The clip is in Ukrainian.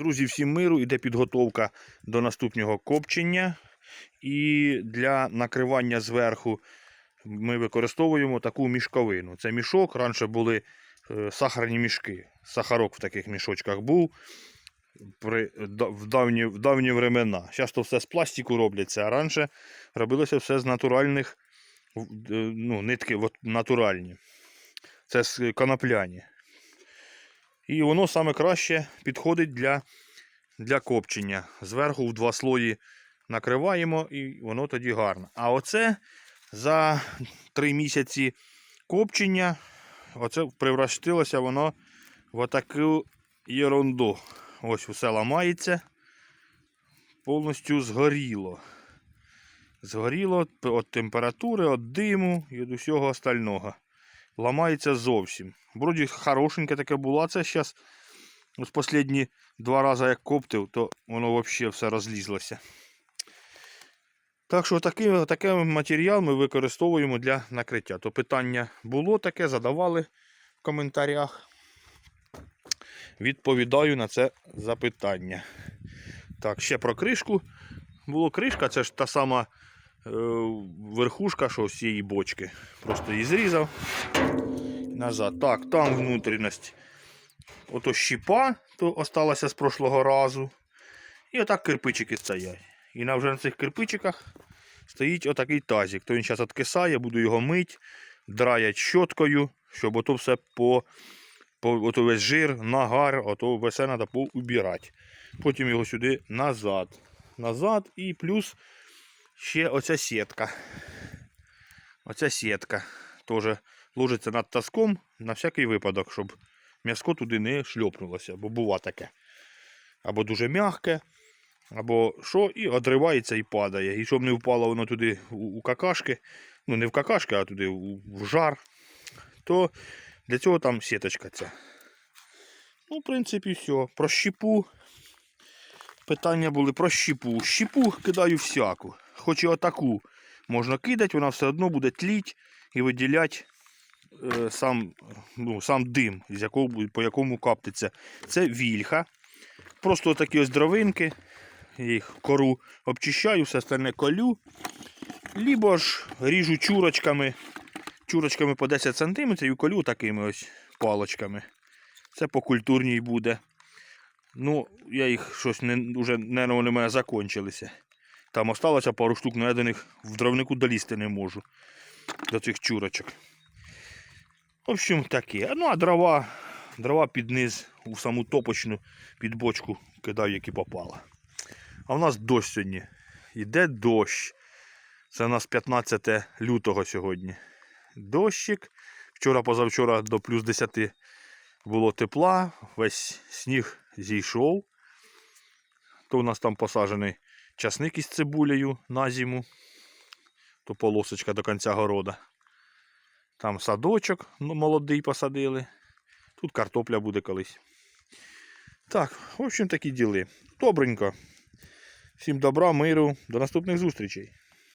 Друзі, всім миру, іде підготовка до наступного копчення. І для накривання зверху ми використовуємо таку мішковину. Це мішок. Раніше були е, сахарні мішки. Сахарок в таких мішочках був при, в, давні, в давні времена. Зараз то все з пластику робляться, а раніше робилося все з натуральних е, ну, нитки натуральні. Це з конопляні. І воно саме краще підходить для, для копчення. Зверху в два слої накриваємо і воно тоді гарно. А оце за три місяці копчення, оце превращилося воно в таку ерунду. Ось все ламається. Повністю згоріло. Згоріло від температури, від диму і від усього остального. Ламається зовсім. Вроді хорошеньке таке було, а це зараз ось останні два рази як коптив, то воно взагалі все розлізлося. Так що такий, такий матеріал ми використовуємо для накриття. То питання було таке, задавали в коментарях. Відповідаю на це запитання. Так, ще про кришку. Було кришка, це ж та сама е, верхушка, що з цієї бочки. Просто її зрізав. Назад. Так, там внутрішність. Ото щіпа, то осталася з прошлого разу. І отак кирпичики стоять. І на вже на цих кирпичиках стоїть отакий тазик. То він зараз відкисає, буду його мити, драять щоткою, щоб ото все по, по ото весь жир, нагар, ото все треба поубирати. Потім його сюди назад. Назад і плюс ще оця сітка. Оця сітка теж ложиться над таском на всякий випадок, щоб м'яско туди не шльопнулося, бо бува таке. Або дуже м'яке, або що, і одривається і падає. І щоб не впало воно туди у, какашки, ну не в какашки, а туди в жар, то для цього там сіточка ця. Ну, в принципі, все. Про щіпу. Питання були про щіпу. Щіпу кидаю всяку. Хоч і отаку можна кидати, вона все одно буде тліть і виділяти е, сам, ну, сам дим, з якого, по якому каптиться. Це вільха. Просто такі ось дровинки. Їх кору обчищаю, все остальне колю. Лібо ж ріжу чурочками. Чурочками по 10 см і колю такими ось палочками. Це по культурній буде. Ну, я їх щось не, вже, не, вони в мене закончилися. Там осталося пару штук, але я до них в дровнику долізти не можу. До цих чурочок. В общем, таке. Ну, а дрова, дрова під низ у саму топочну під бочку кидаю, які попало. А в нас дощ сьогодні. Іде дощ. Це у нас 15 лютого сьогодні. Дощик. Вчора, позавчора до плюс 10 було тепла, весь сніг зійшов. То у нас там посаджений часник із цибулею на зиму. То полосочка до кінця города. Там садочок молодий посадили. Тут картопля буде колись. Так, в общем, такі діли. Добренько. Всім добра, миру, до наступних зустрічей.